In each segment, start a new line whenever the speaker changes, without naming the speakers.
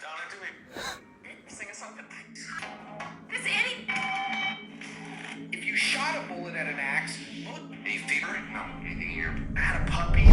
Donna, do me. Sing us something.
This Annie.
If you shot a bullet at an axe, bullet, a fever? No, you had a puppy.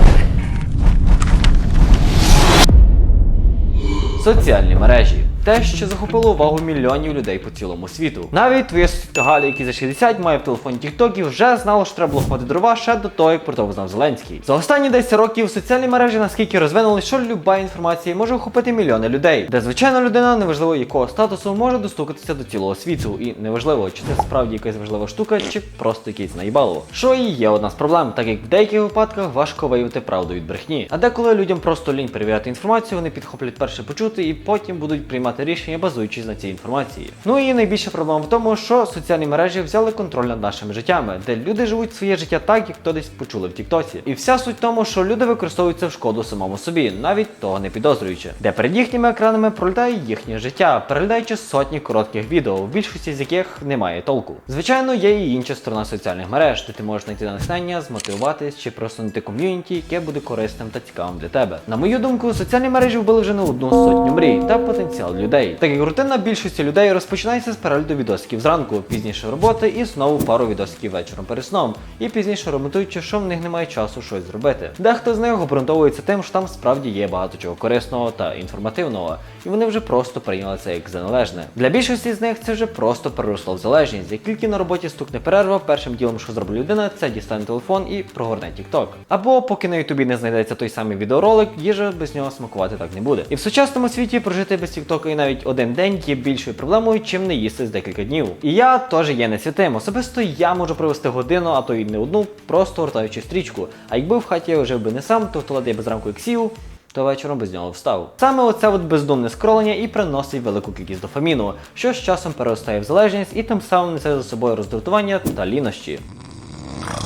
Соціальні мережі. Те, що захопило увагу мільйонів людей по цілому світу. Навіть сусідка Галя, який за 60 має в телефоні TikTok, вже знала, що треба було ховати дрова ще до того, як про то знав Зеленський. За останні 10 років соціальні мережі наскільки розвинули, що люба інформація може охопити мільйони людей, де звичайна людина, неважливо якого статусу, може достукатися до цілого світу. І неважливо, чи це справді якась важлива штука, чи просто якийсь наїбалово. Що і є одна з проблем, так як в деяких випадках важко виявити правду від брехні. А деколи людям просто лінь перевіряти інформацію, вони підхоплять перше почути і потім будуть приймати рішення, базуючись на цій інформації. Ну і найбільша проблема в тому, що соціальні мережі взяли контроль над нашими життями, де люди живуть своє життя так, як то десь почули в Тіктоці. І вся суть в тому, що люди використовуються в шкоду самому собі, навіть того не підозрюючи, де перед їхніми екранами пролітає їхнє життя, переглядаючи сотні коротких відео, в більшості з яких немає толку. Звичайно, є і інша сторона соціальних мереж, де ти можеш знайти натхнення, змотивуватись чи просто знайти ком'юніті, яке буде корисним та цікавим для тебе. На мою думку, соціальні мережі вбили вже не одну сотню мрій та потенціал людей. Так як рутина більшості людей розпочинається з перегляду відосиків зранку, пізніше роботи і знову пару відосиків вечором перед сном, і пізніше ремонтуючи, що в них немає часу щось зробити. Дехто з них обґрунтовується тим, що там справді є багато чого корисного та інформативного, і вони вже просто прийняли це як за належне. Для більшості з них це вже просто переросло в залежність. Як тільки на роботі стукне перерва, першим ділом, що зробить людина, це дістане телефон і прогорне TikTok. Або поки на Ютубі не знайдеться той самий відеоролик, їжа без нього смакувати так не буде. І в сучасному світі прожити без TikTok і навіть один день є більшою проблемою, чим не їсти з декілька днів. І я теж є не святим. Особисто я можу провести годину, а то й не одну, просто гортаючи стрічку. А якби в хаті я жив би не сам, то в я би зранку як сів, то вечором без нього встав. Саме оце от бездумне скролення і приносить велику кількість дофаміну, що з часом переростає в залежність і тим самим несе за собою роздратування та лінощі.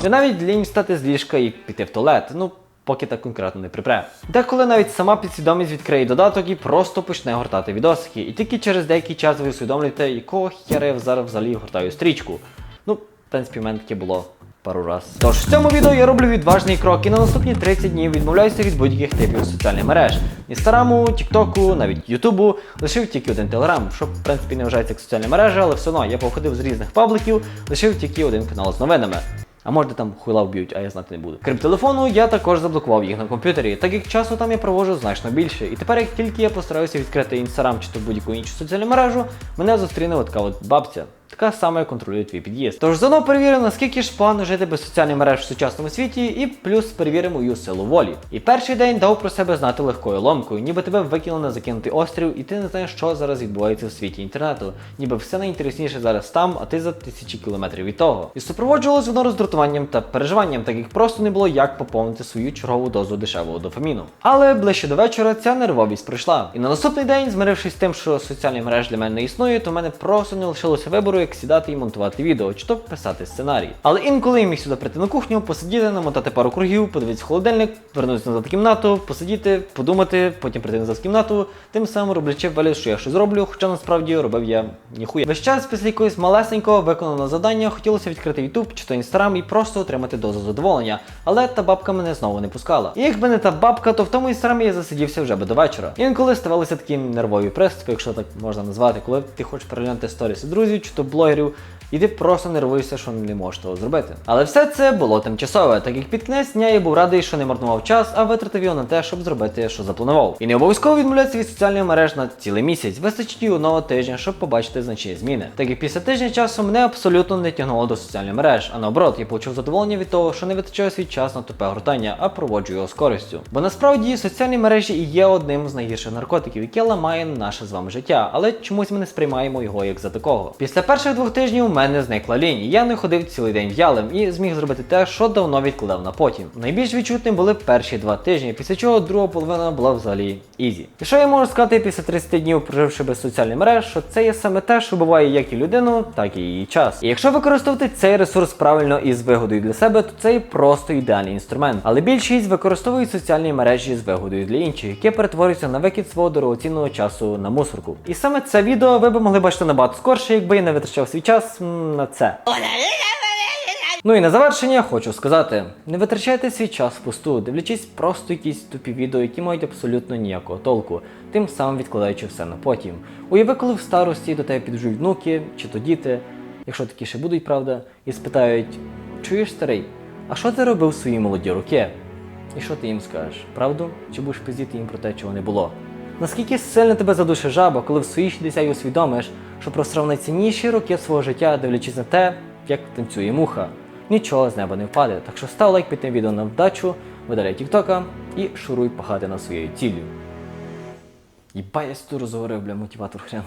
І навіть лінь встати з ліжка і піти в туалет. Ну. Поки так конкретно не припре. Деколи навіть сама підсвідомість відкриє додаток і просто почне гортати відосики. І тільки через деякий час ви усвідомлюєте, якого хера я зараз взагалі гортаю стрічку. Ну, в принципі, мене таке було пару раз. Тож в цьому відео я роблю відважний крок і на наступні 30 днів відмовляюся від будь-яких типів соціальних мереж. Інстаграму, Тіктоку, навіть Ютубу, лишив тільки один Телеграм, що в принципі не вважається як соціальна мережа, але все одно я походив з різних пабликів, лишив тільки один канал з новинами. А може там хуйла вб'ють, а я знати не буду. Крім телефону, я також заблокував їх на комп'ютері, так як часу там я проводжу значно більше. І тепер, як тільки я постараюся відкрити інстаграм чи то будь-яку іншу соціальну мережу, мене зустріне от така от бабця. Така сама контролює твій під'їзд. Тож заодно перевіримо, наскільки ж погано жити без соціальних мереж в сучасному світі, і плюс перевіримо мою силу волі. І перший день дав про себе знати легкою ломкою, ніби тебе викинули на закинутий острів, і ти не знаєш, що зараз відбувається в світі інтернету. Ніби все найінтересніше зараз там, а ти за тисячі кілометрів від того. І супроводжувалось воно роздратуванням та переживанням, так як просто не було як поповнити свою чергову дозу дешевого дофаміну. Але ближче до вечора ця нервовість пройшла. І на наступний день, змирившись з тим, що соціальні мережі для мене не існують, то в мене просто не лишилося вибору, як сідати і монтувати відео, чи то писати сценарій. Але інколи я міг сюди прийти на кухню, посидіти, намотати пару кругів, подивитися холодильник, вернутися назад в кімнату, посидіти, подумати, потім прийти назад в кімнату, тим самим роблячи вигляд, що я щось зроблю, хоча насправді робив я ніхуя. Весь час після якогось малесенького виконаного завдання хотілося відкрити YouTube чи то Instagram і просто отримати дозу задоволення. Але та бабка мене знову не пускала. І якби не та бабка, то в тому інстаграмі я засидівся вже би до вечора. Інколи ставалися такі нервові приступи, якщо так можна назвати, коли ти хочеш переглянути сторіси друзів чи то блогерів. І ти просто нервуєшся, що не можеш того зробити. Але все це було тимчасове, так як під кінець дня я був радий, що не марнував час, а витратив його на те, щоб зробити, що запланував. І не обов'язково відмовлятися від соціальних мереж на цілий місяць. Вистачить і одного тижня, щоб побачити значні зміни. Так як після тижня часу мене абсолютно не тягнуло до соціальних мереж, а наоборот, я почув задоволення від того, що не витрачаю свій час на тупе гортання, а проводжу його з користю. Бо насправді соціальні мережі і є одним з найгірших наркотиків, яке ламає наше з вами життя, але чомусь ми не сприймаємо його як за такого. Після перших двох тижнів мене зникла лінь. Я не ходив цілий день в'ялим і зміг зробити те, що давно відкладав на потім. Найбільш відчутним були перші два тижні, після чого друга половина була взагалі ізі. І що я можу сказати після 30 днів, проживши без соціальних мереж, що це є саме те, що буває як і людину, так і її час. І якщо використовувати цей ресурс правильно і з вигодою для себе, то це є просто ідеальний інструмент. Але більшість використовують соціальні мережі з вигодою для інших, яке перетворюється на викид свого дорогоцінного часу на мусорку. І саме це відео ви б могли бачити набагато скорше, якби я не витрачав свій час на це. Ну і на завершення хочу сказати: не витрачайте свій час впусту, дивлячись просто якісь тупі відео, які мають абсолютно ніякого толку, тим самим відкладаючи все на потім. Уяви, коли в старості до тебе піджують внуки чи то діти, якщо такі ще будуть, правда, і спитають: чуєш старий, а що ти робив свої молоді роки? І що ти їм скажеш? Правду? Чи будеш пиздіти їм про те, чого не було? Наскільки сильно тебе задуше жаба, коли в свої 60 усвідомиш, що просрав найцінніші роки свого життя, дивлячись на те, як танцює муха. Нічого з неба не впаде, так що став лайк під тим відео на вдачу, видаляй тіктока і шуруй пахати на своєю ціллю. Їба я тут розговорив, бля, мотиватор хрен.